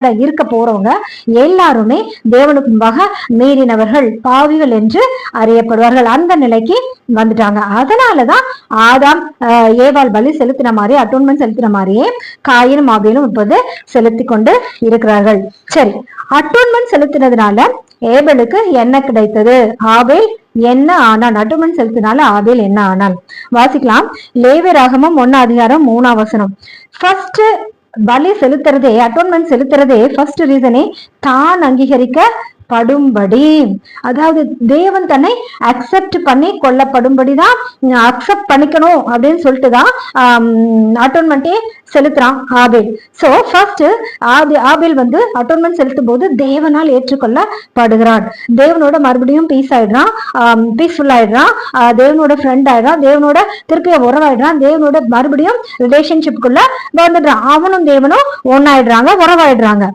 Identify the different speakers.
Speaker 1: இருக்க போறவங்க எல்லாருமே தேவனுக்கு முன்பாக மீறினவர்கள் பாவிகள் என்று அறியப்படுவார்கள். அந்த நிலைக்கு வந்துட்டாங்க. அதனாலதான் ஆதாம் ஆஹ், ஏவாள் பலி செலுத்தின மாதிரி அட்டோன்மெண்ட் செலுத்தின மாதிரியே காயினும் ஆபியலும் இப்போது செலுத்தி கொண்டு இருக்கிறார்கள். சரி அட்டோன்மெண்ட் செலுத்தினதுனால ஏபலுக்கு என்ன கிடைத்தது? ஆபேல் என்ன ஆனான்? அட்டோன்மெண்ட் செலுத்தினால ஆபேல் என்ன ஆனான்? வாசிக்கலாம். லேவியராகமம் ஒன்னு அதிகாரம் மூணாம் வசனம். ஃபர்ஸ்ட் பலி செலுத்துறதே அட்டோன்மெண்ட் செலுத்துறதே ஃபர்ஸ்ட் ரீசனே தான் அங்கீகரிக்க படும்படி. அதாவது தேவன் தன்னை அக்செப்ட் பண்ணி கொல்லப்படும்படிதான் அக்செப்ட் பண்ணிக்கணும் அப்படின்னு சொல்லிட்டு தான் அட்டோன்மெண்ட்டே செலுத்துறான் ஆபேல். சோ ஃபர்ஸ்ட் ஆபி ஆபேல் வந்து அட்டோன்மெண்ட் செலுத்தும் போது தேவனால் ஏற்றுக்கொள்ளப்படுகிறான். தேவனோட மறுபடியும் பீஸ் ஆயிடுறான் பீஸ்ஃபுல் ஆயிடுறான் ஆஹ் தேவனோட ஃப்ரெண்ட் ஆயிடுறான் தேவனோட திருப்பி உறவாயிடுறான் தேவனோட மறுபடியும் ரிலேஷன்ஷிப்புக்குள்ள வந்துடுறான் அவனும் தேவனும் ஒன்னாயிடுறாங்க உறவாயிடுறாங்க.